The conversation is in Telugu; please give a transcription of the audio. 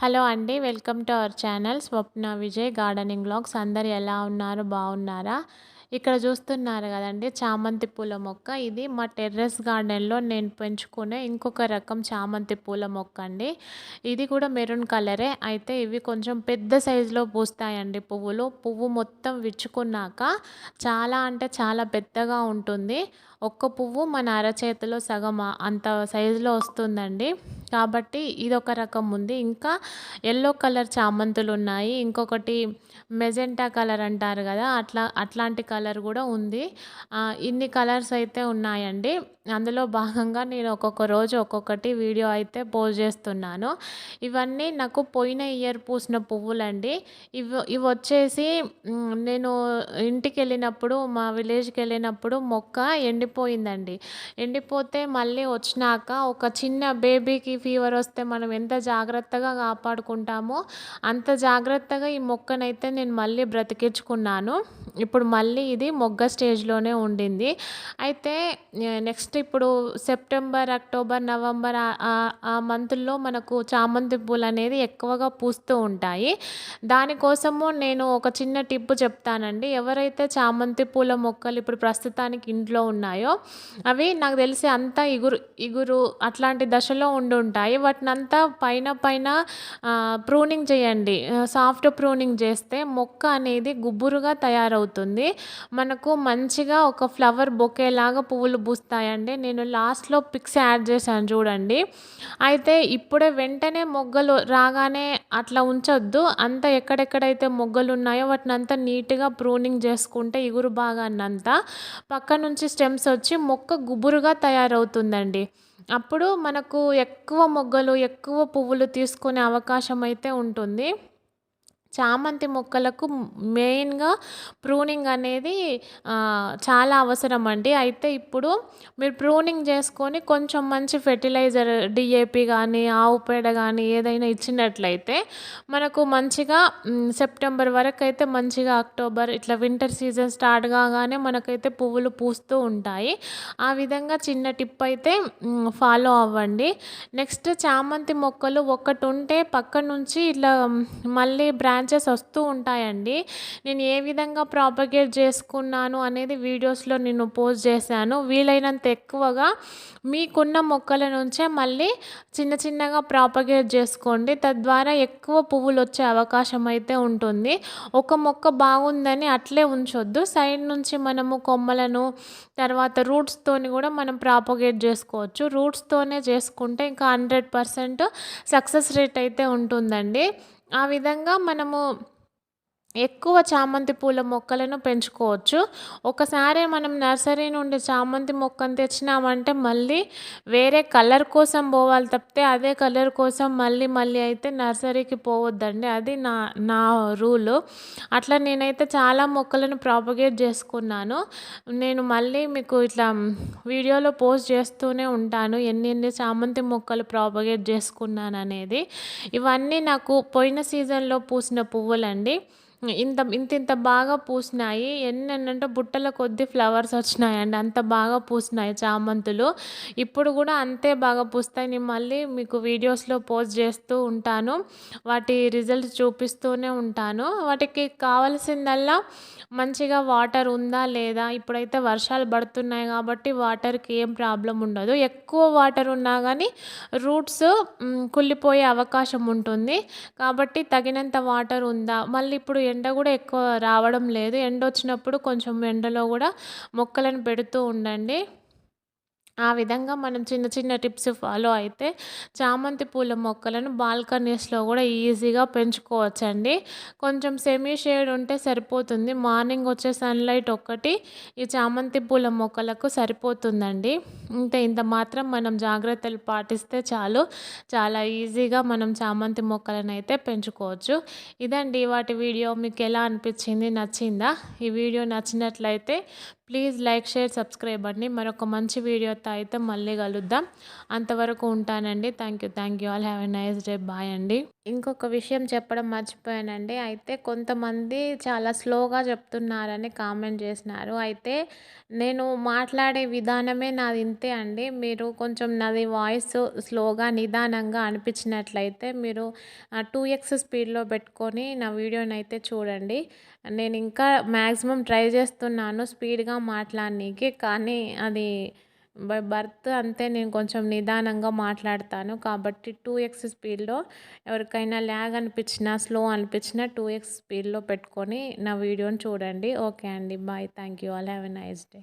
హలో అండి welcome to our channel Swapna Vijay gardening blogs అందరు ఎలా ఉన్నారు? బాగున్నారా? ఇక్కడ చూస్తున్నారు కదండి చామంతి పూల మొక్క. ఇది మా టెర్రస్ గార్డెన్లో నేను పెంచుకునే ఇంకొక రకం చామంతి పూల మొక్క అండి. ఇది కూడా మెరూన్ కలరే. అయితే ఇవి కొంచెం పెద్ద సైజులో పూస్తాయండి పువ్వులు. పువ్వు మొత్తం విచ్చుకున్నాక చాలా అంటే చాలా పెద్దగా ఉంటుంది. ఒక్క పువ్వు మన అరచేతిలో సగం అంత సైజులో వస్తుందండి. కాబట్టి ఇదొక రకం ఉంది. ఇంకా ఎల్లో కలర్ చామంతులు ఉన్నాయి. ఇంకొకటి మెజెంటా కలర్ అంటారు కదా అట్లా అట్లాంటి కలర్ కూడా ఉంది. ఇన్ని కలర్స్ అయితే ఉన్నాయండి. అందులో భాగంగా నేను ఒక్కొక్క రోజు ఒక్కొక్కటి వీడియో అయితే పోస్ట్ చేస్తున్నాను. ఇవన్నీ నాకు పోయిన ఇయర్ పూసిన పువ్వులండి. ఇవి ఇవి వచ్చేసి నేను ఇంటికి వెళ్ళినప్పుడు మా విలేజ్కి వెళ్ళినప్పుడు మొక్క ఎండిపోయిందండి. ఎండిపోతే మళ్ళీ వచ్చినాక ఒక చిన్న బేబీకి ఫీవర్ వస్తే మనం ఎంత జాగ్రత్తగా కాపాడుకుంటామో అంత జాగ్రత్తగా ఈ మొక్కనైతే నేను మళ్ళీ బ్రతికించుకున్నాను. ఇప్పుడు మళ్ళీ ఇది మొగ్గ స్టేజ్లోనే ఉండింది. అయితే నెక్స్ట్ ఇప్పుడు సెప్టెంబర్ అక్టోబర్ నవంబర్ ఆ మంత్లో మనకు చామంతి పూలు అనేది ఎక్కువగా పూస్తూ ఉంటాయి. దానికోసము నేను ఒక చిన్న టిప్ చెప్తానండి. ఎవరైతే చామంతి పూల మొక్కలు ఇప్పుడు ప్రస్తుతానికి ఇంట్లో ఉన్నాయో అవి నాకు తెలిసి అంతా ఇగురు ఇగురు అట్లాంటి దశలో ఉండి ఉంటాయి. వాటిని అంతా పైన పైన ప్రూనింగ్ చేయండి. సాఫ్ట్ ప్రూనింగ్ చేస్తే మొక్క అనేది గుబ్బురుగా తయారవుతుంది. మనకు మంచిగా ఒక ఫ్లవర్ బొకేలాగా పువ్వులు పూస్తాయండి. నేను లాస్ట్లో పిక్స్ యాడ్ చేశాను చూడండి. అయితే ఇప్పుడే వెంటనే మొగ్గలు రాగానే అట్లా ఉంచొద్దు. అంత ఎక్కడెక్కడైతే మొగ్గలు ఉన్నాయో వాటిని అంతా నీట్గా ప్రూనింగ్ చేసుకుంటే ఇగురు భాగాన్నంతా పక్క నుంచి స్టెమ్స్ వచ్చి మొక్క గుబురుగా తయారవుతుందండి. అప్పుడు మనకు ఎక్కువ మొగ్గలు ఎక్కువ పువ్వులు తీసుకునే అవకాశం అయితే ఉంటుంది. చామంతి మొక్కలకు మెయిన్గా ప్రూనింగ్ అనేది చాలా అవసరం అండి అయితే ఇప్పుడు మీరు ప్రూనింగ్ చేసుకొని కొంచెం మంచి ఫెర్టిలైజర్ డిఏపి కానీ ఆవు పేడ కానీ ఏదైనా ఇచ్చినట్లయితే మనకు మంచిగా సెప్టెంబర్ వరకు అయితే మంచిగా అక్టోబర్ ఇట్లా వింటర్ సీజన్ స్టార్ట్ కాగానే మనకైతే పువ్వులు పూస్తూ ఉంటాయి. ఆ విధంగా చిన్న టిప్ అయితే ఫాలో అవ్వండి. నెక్స్ట్ చామంతి మొక్కలు ఒకటి ఉంటే పక్క నుంచి ఇట్లా మళ్ళీ బ్రాంచ్ బ్రాంచెస్ వస్తూ ఉంటాయండి. నేను ఏ విధంగా ప్రాపగేట్ చేసుకున్నాను అనేది వీడియోస్లో నేను పోస్ట్ చేశాను. వీలైనంత ఎక్కువగా మీకున్న మొక్కల నుంచే మళ్ళీ చిన్న చిన్నగా ప్రాపగేట్ చేసుకోండి. తద్వారా ఎక్కువ పువ్వులు వచ్చే అవకాశం అయితే ఉంటుంది. ఒక మొక్క బాగుందని అట్లే ఉంచొద్దు. సైడ్ నుంచి మనము కొమ్మలను తర్వాత రూట్స్తోని కూడా మనం ప్రాపగేట్ చేసుకోవచ్చు. రూట్స్తోనే చేసుకుంటే ఇంకా హండ్రెడ్ పర్సెంట్ సక్సెస్ రేట్ అయితే ఉంటుందండి. ఆ విధంగా మనము ఎక్కువ చామంతి పూల మొక్కలను పెంచుకోవచ్చు. ఒకసారి మనం నర్సరీ నుండి చామంతి మొక్కను తెచ్చినామంటే మళ్ళీ వేరే కలర్ కోసం పోవాలి తప్పితే అదే కలర్ కోసం మళ్ళీ మళ్ళీ అయితే నర్సరీకి పోవద్దండి. అది నా నా రూలు. అట్లా నేనైతే చాలా మొక్కలను ప్రాపగేట్ చేసుకున్నాను. నేను మళ్ళీ మీకు ఇట్లా వీడియోలో పోస్ట్ చేస్తూనే ఉంటాను. ఎన్ని ఎన్ని చామంతి మొక్కలు ప్రాపగేట్ చేసుకున్నాను అనేది ఇవన్నీ నాకు పోయిన సీజన్లో పూసిన పువ్వులండి. ఇంత ఇంత ఇంత బాగా పూసినాయి. ఎన్నెన్నంటే బుట్టల కొద్ది ఫ్లవర్స్ వచ్చినాయండి. అంత బాగా పూసినాయి చామంతులు. ఇప్పుడు కూడా అంతే బాగా పూస్తాయి. నేను మళ్ళీ మీకు వీడియోస్లో పోస్ట్ చేస్తూ ఉంటాను. వాటి రిజల్ట్స్ చూపిస్తూనే ఉంటాను. వాటికి కావాల్సిందల్లా మంచిగా వాటర్ ఉందా లేదా? ఇప్పుడైతే వర్షాలు పడుతున్నాయి కాబట్టి వాటర్కి ఏం ప్రాబ్లం ఉండదు. ఎక్కువ వాటర్ ఉన్నా కానీ రూట్స్ కుళ్ళిపోయే అవకాశం ఉంటుంది. కాబట్టి తగినంత వాటర్ ఉందా? మళ్ళీ ఇప్పుడు ఎండ కూడా ఎక్కువ రావడం లేదు. ఎండ వచ్చినప్పుడు కొంచెం ఎండలో కూడా మొక్కలను పెడుతూ ఉండండి. ఆ విధంగా మనం చిన్న చిన్న టిప్స్ ఫాలో అయితే చామంతి పూల మొక్కలను బాల్కనీస్లో కూడా ఈజీగా పెంచుకోవచ్చండి. కొంచెం సెమీ షేడ్ ఉంటే సరిపోతుంది. మార్నింగ్ వచ్చే సన్లైట్ ఒక్కటి ఈ చామంతి పూల మొక్కలకు సరిపోతుందండి. ఇంత ఇంత మాత్రం మనం జాగ్రత్తలు పాటిస్తే చాలు. చాలా ఈజీగా మనం చామంతి మొక్కలను అయితే పెంచుకోవచ్చు. ఇదండి వాటి వీడియో. మీకు ఎలా అనిపించింది? నచ్చిందా? ఈ వీడియో నచ్చినట్లయితే ప్లీజ్ లైక్ షేర్ సబ్స్క్రైబ్ అండి. మరొక మంచి వీడియోతో అయితే మళ్ళీ కలుద్దాం. అంతవరకు ఉంటానండి. Thank you thank you all. Have a nice day bye అండి. ఇంకొక విషయం చెప్పడం మర్చిపోయానండి. అయితే కొంతమంది చాలా స్లోగా చెప్తున్నారని కామెంట్ చేసినారు. అయితే నేను మాట్లాడే విధానమే నాది ఇంతే అండి. మీరు కొంచెం నాది వాయిస్ స్లోగా నిదానంగా అనిపించినట్లయితే మీరు టూ ఎక్స్ స్పీడ్లో పెట్టుకొని నా వీడియోని అయితే చూడండి. నేను ఇంకా మ్యాక్సిమం ట్రై చేస్తున్నాను. స్పీడ్గా మాట్లాడనీకి. కానీ అది బై బర్త్ అంతే నేను కొంచెం నిదానంగా మాట్లాడతాను. కాబట్టి టూ ఎక్స్ స్పీడ్లో ఎవరికైనా ల్యాగ్ అనిపించినా స్లో అనిపించినా టూ ఎక్స్ స్పీడ్లో పెట్టుకొని నా వీడియోని చూడండి. ఓకే అండి. Bye. Thank you all. Have a nice day.